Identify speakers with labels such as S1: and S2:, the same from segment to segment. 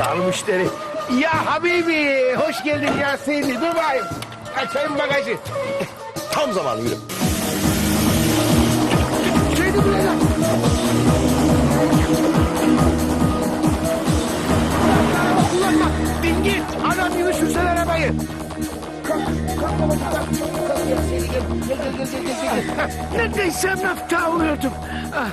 S1: Yağlı müşteri. Ya Habibi hoş geldin ya Seydi. Dur bakayım. Açayım bagajı.
S2: Tam zamanı yürü.
S1: Seydi buraya. Kullanma. Dingil. Adam gibi arabayı.
S3: Neredeyse mefta oluyordum. Ah,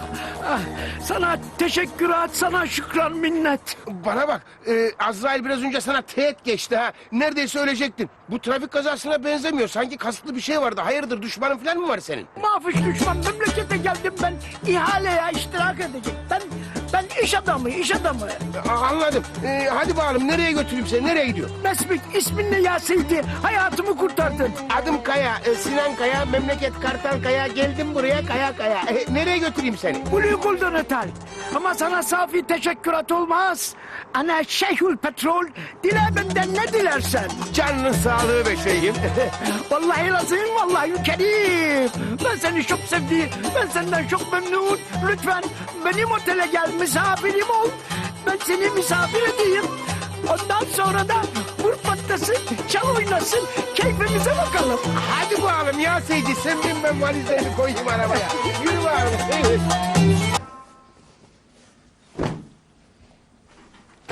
S3: ah, sana teşekkürat, sana şükran minnet.
S1: Bana bak, e, Azrail biraz önce sana teğet geçti ha. Neredeyse ölecektin. Bu trafik kazasına benzemiyor. Sanki kasıtlı bir şey vardı. Hayırdır, düşmanın falan mı var senin?
S3: Mafiş düşman memlekete geldim ben ihaleye iştirak edecek. İş adamı, iş adamı.
S1: Anladım. E, hadi bakalım, nereye götüreyim seni? Nereye gidiyor?
S3: Mesbik ismin ne ya Seydi? Hayatımı kurtardın.
S1: Adım Kaya, e, Sinan Kaya, memleket Kartal Kaya. Geldim buraya Kaya Kaya. E, nereye götüreyim seni?
S3: Blue Golden Otel. Ama sana safi teşekkürat olmaz. Ana şeyhül petrol. Dile benden ne dilersen.
S1: Canının sağlığı be şeyhim.
S3: Vallahi lazım, vallahi kerim. Ben seni çok sevdim. Ben senden çok memnun. Lütfen benim otele gel, misafirim ol. Ben seni misafir edeyim. Ondan sonra da vur patlasın, çal oynasın, keyfimize bakalım.
S1: hadi bakalım ya Seydi. Sen bin ben valizlerimi koyayım arabaya. Yürü bakalım.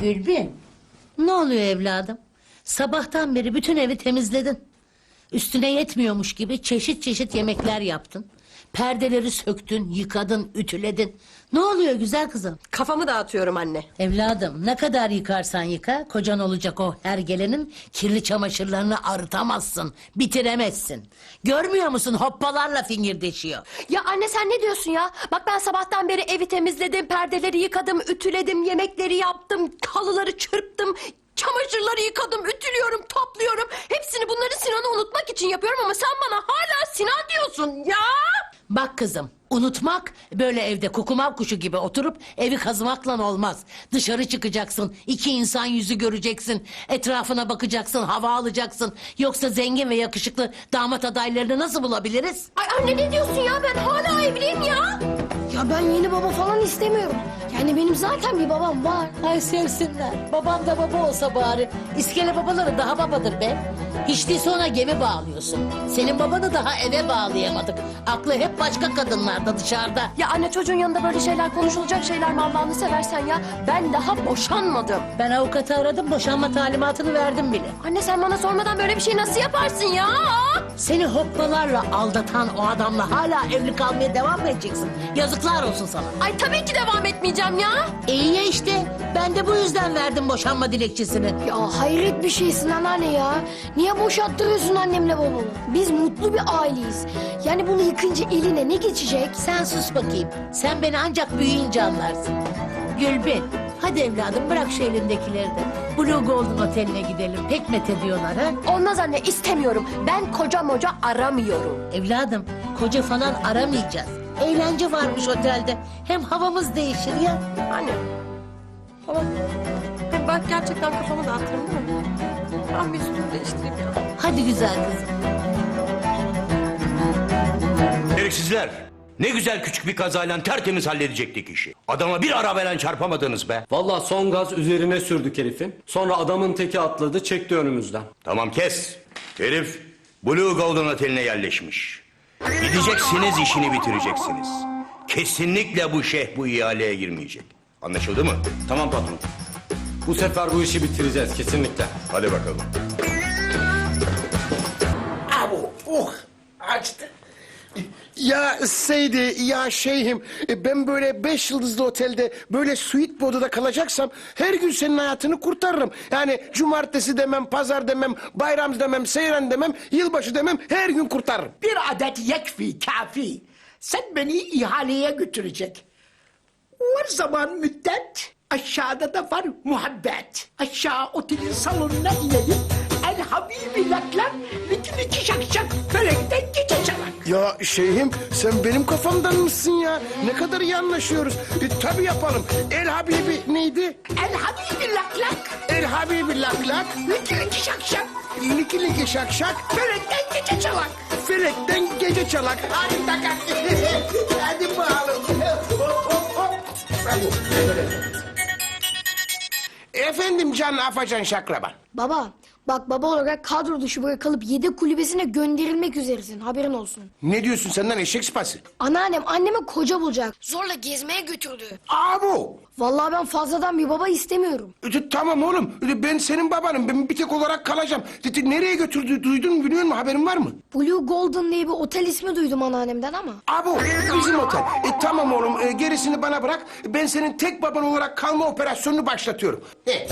S4: Gülbin, ne oluyor evladım? Sabahtan beri bütün evi temizledin. Üstüne yetmiyormuş gibi çeşit çeşit yemekler yaptın. Perdeleri söktün, yıkadın, ütüledin. Ne oluyor güzel kızım?
S5: Kafamı dağıtıyorum anne.
S4: Evladım ne kadar yıkarsan yıka, kocan olacak o her gelenin kirli çamaşırlarını arıtamazsın, bitiremezsin. Görmüyor musun hoppalarla fingirdeşiyor.
S5: Ya anne sen ne diyorsun ya? Bak ben sabahtan beri evi temizledim, perdeleri yıkadım, ütüledim, yemekleri yaptım, halıları çırptım. Çamaşırları yıkadım, ütülüyorum, topluyorum. Hepsini bunları Sinan'ı unutmak için yapıyorum ama sen bana hala Sinan diyorsun ya.
S4: Kızım, unutmak böyle evde kukumav kuşu gibi oturup evi kazımakla olmaz. Dışarı çıkacaksın, iki insan yüzü göreceksin, etrafına bakacaksın, hava alacaksın. Yoksa zengin ve yakışıklı damat adaylarını nasıl bulabiliriz?
S5: Ay anne ne diyorsun ya? Ben hala evliyim ya.
S6: Ya ben yeni baba falan istemiyorum. Yani benim zaten bir babam var.
S4: Ay sevsinler. Babam da baba olsa bari. İskele babaları daha babadır be. Hiç değilse ona gemi bağlıyorsun. Senin babanı daha eve bağlayamadık. Aklı hep başka kadınlarda dışarıda.
S5: Ya anne çocuğun yanında böyle şeyler konuşulacak şeyler mi Allah'ını seversen ya? Ben daha boşanmadım.
S4: Ben avukatı aradım boşanma talimatını verdim bile.
S5: Anne sen bana sormadan böyle bir şey nasıl yaparsın ya?
S4: Seni hoppalarla aldatan o adamla hala evli kalmaya devam mı edeceksin? Yazıklar olsun sana.
S5: Ay tabii ki devam etmeyeceğim ya.
S4: İyi ya işte. Ben de bu yüzden verdim boşanma dilekçesini.
S6: Ya hayret bir şeysin anneanne ya. Niye boşattırıyorsun annemle babamı? Biz mutlu bir aileyiz. Yani bunu yıkınca eline ne geçecek?
S4: Sen sus bakayım. Sen beni ancak büyüyünce anlarsın. Gülbin, hadi evladım bırak şu elindekileri de. Blue Golden Oteline gidelim. Pek met ediyorlar ha.
S5: Olmaz anne istemiyorum. Ben koca moca aramıyorum.
S4: Evladım, koca falan aramayacağız. Eğlence varmış otelde. Hem havamız değişir ya.
S5: Anne. Tamam. Hem ben gerçekten kafamı dağıtırım değil mi? Ben bir üstümü değiştireyim ya.
S4: Hadi güzel kızım.
S7: Gereksizler. Ne güzel küçük bir kazayla tertemiz halledecektik işi. Adama bir arabayla çarpamadınız be.
S8: Vallahi son gaz üzerine sürdük herifin. Sonra adamın teki atladı çekti önümüzden.
S7: Tamam kes. Herif Blue Golden Oteli'ne yerleşmiş. Gideceksiniz işini bitireceksiniz. Kesinlikle bu şeyh bu ihaleye girmeyecek. Anlaşıldı mı?
S8: Tamam patron. Bu sefer bu işi bitireceğiz kesinlikle.
S7: Hadi bakalım.
S1: Abu, uh, açtı. Ya Seydi, ya şeyhim, e, ben böyle beş yıldızlı otelde, böyle suite bir odada kalacaksam her gün senin hayatını kurtarırım. Yani cumartesi demem, pazar demem, bayram demem, seyran demem, yılbaşı demem, her gün kurtarırım.
S3: Bir adet yekfi, kafi. Sen beni ihaleye götürecek. Var zaman müddet, aşağıda da var muhabbet. Aşağı otelin salonuna inelim. El Habibi laklak, liki liki şak şak, börekten geçe çalak.
S1: Ya şeyhim, sen benim kafamdan mısın ya? Ne kadar iyi anlaşıyoruz. E, tabii yapalım. El Habibi neydi?
S3: El Habibi laklak,
S1: El Habibi lak lak,
S3: liki liki şak şak,
S1: liki liki şak şak,
S3: börekten geçe çalak.
S1: Felekten gece çalak. Hadi takak. Hadi bakalım. Hop hop hop. Bravo. Efendim Can Afacan Şakraban.
S6: Baba bak baba olarak kadro dışı bırakılıp yedek kulübesine gönderilmek üzeresin haberin olsun.
S1: Ne diyorsun senden eşek sıpası?
S6: Anneannem anneme koca bulacak. Zorla gezmeye götürdü.
S1: Abo!
S6: Vallahi ben fazladan bir baba istemiyorum.
S1: E, Tamam oğlum. E, Ben senin babanım. Ben bir tek olarak kalacağım. E, Nereye götürdü duydun mu biliyor musun? Haberin var mı?
S6: Blue Golden diye bir otel ismi duydum anneannemden ama.
S1: Abo bizim otel. E, tamam oğlum e, gerisini bana bırak. Ben senin tek baban olarak kalma operasyonunu başlatıyorum. E.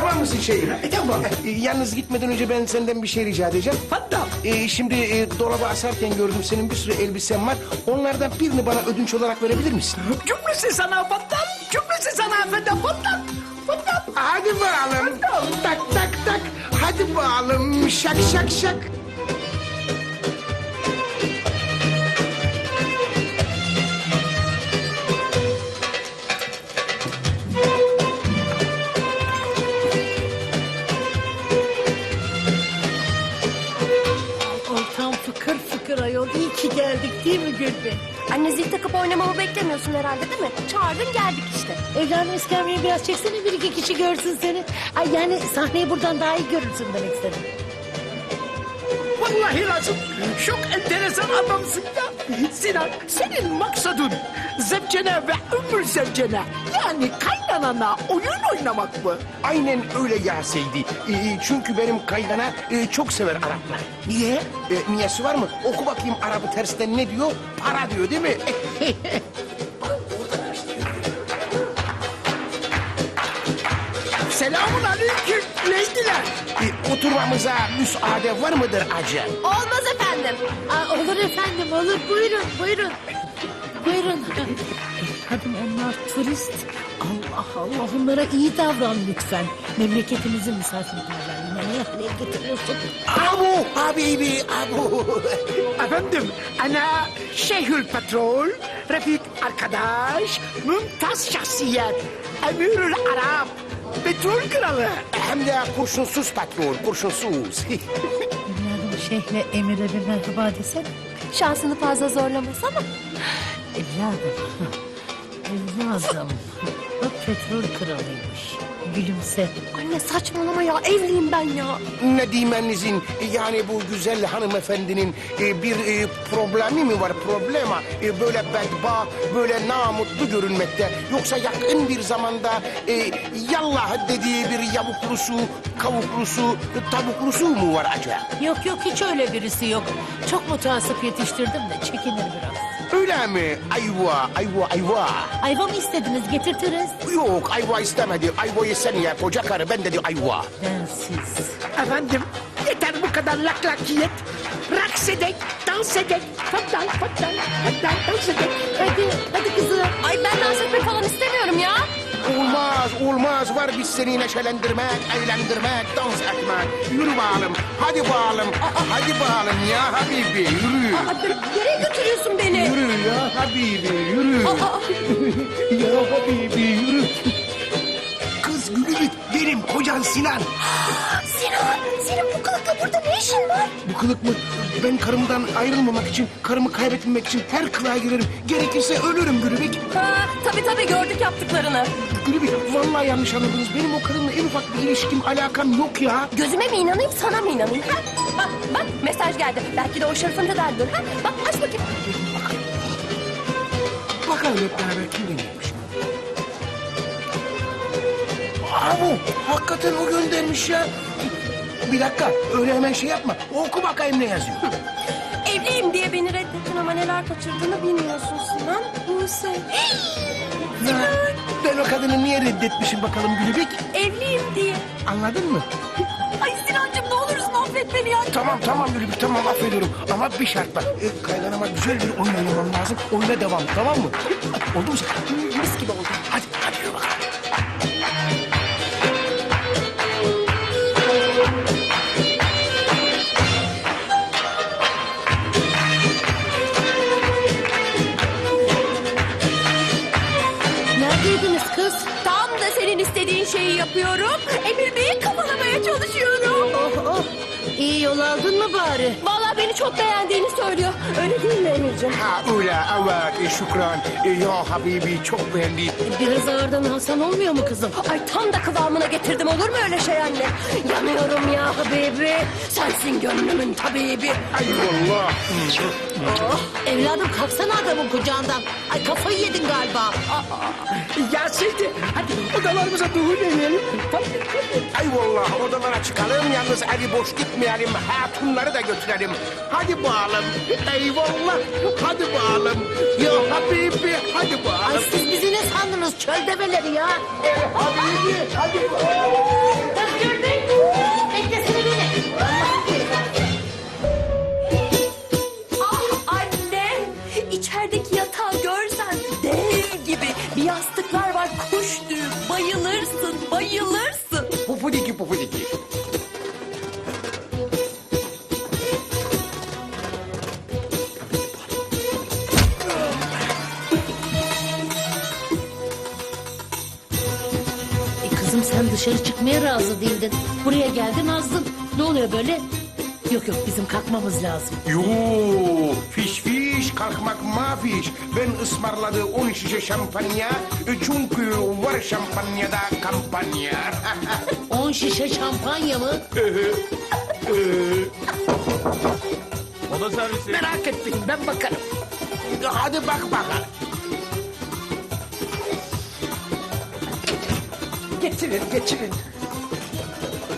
S1: Tamam mısın şeyim? E, tamam. E, yalnız gitmeden önce ben senden bir şey rica edeceğim.
S3: Hatta
S1: E, şimdi e, dolabı asarken gördüm senin bir sürü elbisen var. Onlardan birini bana ödünç olarak verebilir misin?
S3: cümlesi sana Fattan. Cümlesi sana efendim Fattan. Fattan.
S1: Hadi bakalım. Tak tak tak. Hadi bakalım. Şak şak şak.
S5: Beklemiyorsun herhalde değil mi? Çağırdın geldik işte.
S4: Evladım iskemleyi biraz çeksene bir iki kişi görsün seni. Ay yani sahneyi buradan daha iyi görürsün demek istedim.
S3: Lazım. Çok enteresan adamsın ya. Sinan senin maksadın zevcene ve ömür zevcene yani kaynanana oyun oynamak mı?
S1: Aynen öyle ya Seydi. E, çünkü benim kaynana e, çok sever Araplar. Niye? E, niyesi var mı? Oku bakayım Arap'ı tersten ne diyor? Para diyor değil mi?
S3: Selamun aleyküm leydiler.
S1: E, oturmamıza müsaade var mıdır acı?
S5: Olmaz efendim.
S4: Aa, olur efendim olur buyurun buyurun. Buyurun. Kadın onlar turist. Allah Allah onlara iyi davran lütfen. Memleketimizin misafirperverliğine hale getiriyorsun?
S1: Abu, habibi, abu.
S3: Efendim ana Şeyhül Petrol, Refik arkadaş, mümtaz şahsiyet, Emirül Arap, petrol kralı.
S1: Hem de kurşunsuz patron, kurşunsuz.
S4: Evladım şeyhle Emir'e bir merhaba desene.
S5: Şansını fazla zorlamasana.
S4: Evladım. Evladım. Bak petrol kralıymış. Gülümse.
S5: Anne saçmalama ya evliyim ben ya.
S1: Nedimenizin yani bu güzel hanımefendinin e, bir e, problemi mi var problema E, böyle bedba böyle namutlu görünmekte yoksa yakın bir zamanda e, yallah dediği bir yavuklusu kavuklusu tavuklusu mu var acaba?
S4: Yok yok hiç öyle birisi yok. Çok mutasip yetiştirdim de çekinir biraz.
S1: Öyle mi? Ayva ayva ayva.
S4: Ayva mı istediniz getirtiriz.
S1: Yok ayva istemedi. Ayvayı sen ye koca karı ben dedi ayva.
S4: Bensiz.
S3: Efendim yeter bu kadar laklakiyet. Raks edek, dans edek. Fattan, fattan, fattan, dans edek.
S4: Hadi hadi kızım.
S5: Ay ben dans etmek falan istemiyorum ya.
S1: Olmaz, olmaz. Var biz seni neşelendirmek, eğlendirmek, dans etmek. Yürü bakalım, hadi bakalım, hadi bakalım ya Habibi, yürü.
S5: Hadi nereye götürüyorsun beni?
S1: Yürü ya Habibi, yürü. ya Habibi, yürü. Kız Gülübük, benim kocan Sinan.
S5: Sinan, senin bu kılıkla burada ne işin var?
S1: Bu kılık mı? Ben karımdan ayrılmamak için, karımı kaybetmemek için her kılığa girerim. Gerekirse ölürüm Gülübük.
S5: Ha, tabii tabii gördük yaptıklarını.
S1: Gülübük, vallahi yanlış anladınız. Benim o karımla en ufak bir ilişkim, alakam yok ya.
S5: Gözüme mi inanayım sana mı inanayım? Ha? Bak bak mesaj geldi. Belki de o şarfın tedavidir. Ha? Bak aç bakayım.
S1: Bakalım hep beraber kim geliyormuş. Abu, hakikaten o göndermiş ya. Bir dakika, öyle hemen şey yapma. Oku bakayım ne yazıyor.
S5: Evliyim diye beni reddettin ama neler kaçırdığını bilmiyorsun Sinan. Buse.
S1: Ya, ben o kadını niye reddetmişim bakalım Gülübük?
S5: Evliyim diye.
S1: Anladın mı?
S5: Ay Sinancığım ne olursun affet beni ya.
S1: Tamam tamam Gülübük tamam affediyorum. Ama bir şartla. E, kaynanama güzel bir oyun oynamam lazım. Oyuna devam tamam mı? Oldu mu? Mis gibi oldu.
S5: Yapıyorum. Emir Bey'i kafalamaya çalışıyorum.
S4: Oh oh. İyi yol aldın mı bari?
S5: Vallahi beni çok beğendiğini söylüyor. Öyle değil mi Emir'ciğim?
S1: Ha öyle evet şükran. E, ya Habibi çok beğendi.
S4: Biraz ağırdan alsan olmuyor mu kızım?
S5: Ay tam da kıvamına getirdim olur mu öyle şey anne? Yanıyorum ya habibi. Sensin gönlümün tabibi.
S1: Ay vallahi.
S4: Evladım kalksana adamın kucağından. Ay kafayı yedin galiba.
S3: Ya hadi odalarımıza doğru deneyelim.
S1: Ay vallahi odalara çıkalım yalnız eli boş gitmeyelim. Hatunları da götürelim. Hadi bağalım. Eyvallah. Hadi bağalım. Ya Habibi hadi
S4: Ay siz bizi ne sandınız çöl develeri ya?
S1: Habibi hadi bağalım.
S4: Beklesene
S1: Pufudiki pufudiki.
S4: E kızım sen dışarı çıkmaya razı değildin. Buraya geldin azdın. Ne oluyor böyle? Yok yok bizim kalkmamız lazım.
S1: Yoo, fiş kalkmak mafiş. Ben ısmarladı 10 şişe şampanya. Çünkü var şampanyada kampanya.
S4: On şişe şampanya mı?
S3: Merak etmeyin ben bakarım.
S1: Hadi bak bakalım.
S3: Getirin getirin.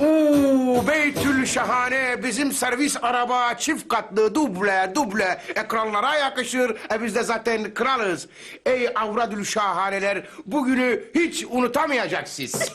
S1: Oo, Beytül şahane bizim servis araba çift katlı duble duble ekranlara yakışır. E biz de zaten kralız. Ey avradül şahaneler bugünü hiç unutamayacaksınız.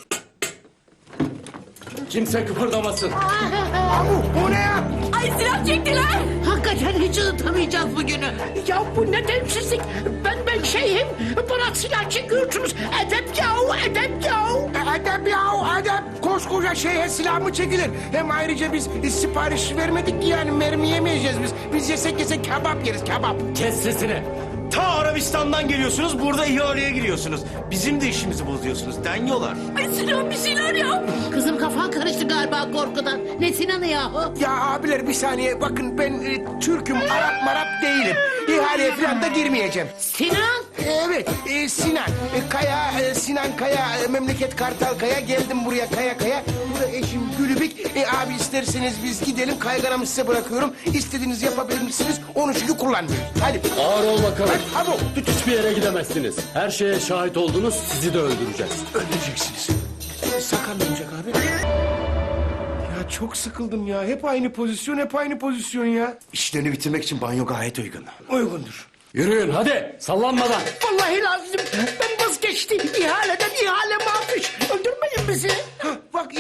S8: Kimse kıpırdamasın.
S1: Abu bu ne ya?
S5: Ay silah çektiler.
S4: Hakikaten hiç unutamayacağız bugünü.
S3: Ya bu ne demsizlik. Ben ben şeyim. Bana silah çekiyorsunuz. Edep yahu edep yahu.
S1: E, Edep ya edep. Koskoca şeye silah mı çekilir? Hem ayrıca biz sipariş vermedik ki yani mermi yemeyeceğiz biz. Biz yesek yesek kebap yeriz kebap.
S8: Kes sesini.
S2: Ta Arabistan'dan geliyorsunuz, burada ihaleye giriyorsunuz. Bizim de işimizi bozuyorsunuz, deniyorlar.
S5: Ay Sinan bir şeyler yap.
S4: Kızım kafan karıştı galiba korkudan. Ne Sinan'ı yahu?
S1: Ya abiler bir saniye bakın ben e, Türk'üm Arap marap değilim. İhaleye falan da girmeyeceğim.
S4: Sinan!
S1: Evet e, Sinan e, Kaya e, Sinan Kaya e, memleket Kartal Kaya geldim buraya Kaya Kaya. İsterseniz biz gidelim kayganamı size bırakıyorum. İstediğinizi yapabilirsiniz. Onu çünkü kullanmıyoruz. Hadi.
S8: Ağır ol bakalım.
S1: Hadi abo.
S8: Hiçbir yere gidemezsiniz. Her şeye şahit oldunuz, sizi de öldüreceğiz.
S1: Öldüreceksiniz. E, Sakallanacak abi. Ya çok sıkıldım ya. Hep aynı pozisyon, hep aynı pozisyon ya.
S2: İşlerini bitirmek için banyo gayet uygun.
S1: Uygundur.
S8: Yürüyün hadi, sallanmadan.
S3: Vallahi lazım. Ben vazgeçtim. İhaleden ihale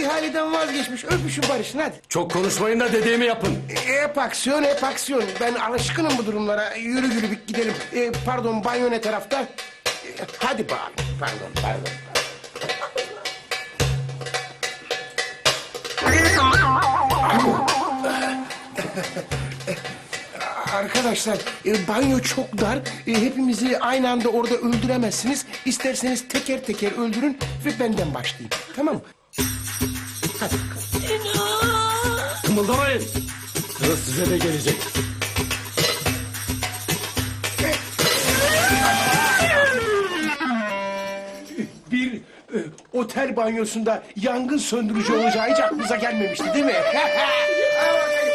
S1: ihaleden vazgeçmiş. Öpüşün barışın hadi.
S8: Çok konuşmayın da dediğimi yapın.
S1: Hep aksiyon, hep aksiyon. Ben alışkınım bu durumlara. Yürü Gülübük gidelim. E, pardon, banyo ne tarafta? E, hadi bağlı. Pardon, pardon. Arkadaşlar, e, banyo çok dar. E, hepimizi aynı anda orada öldüremezsiniz. İsterseniz teker teker öldürün ve benden başlayın. Tamam mı?
S8: Kımıldamayın. Sıra size de gelecek.
S1: bir e, otel banyosunda yangın söndürücü olacağı hiç aklınıza gelmemişti değil mi?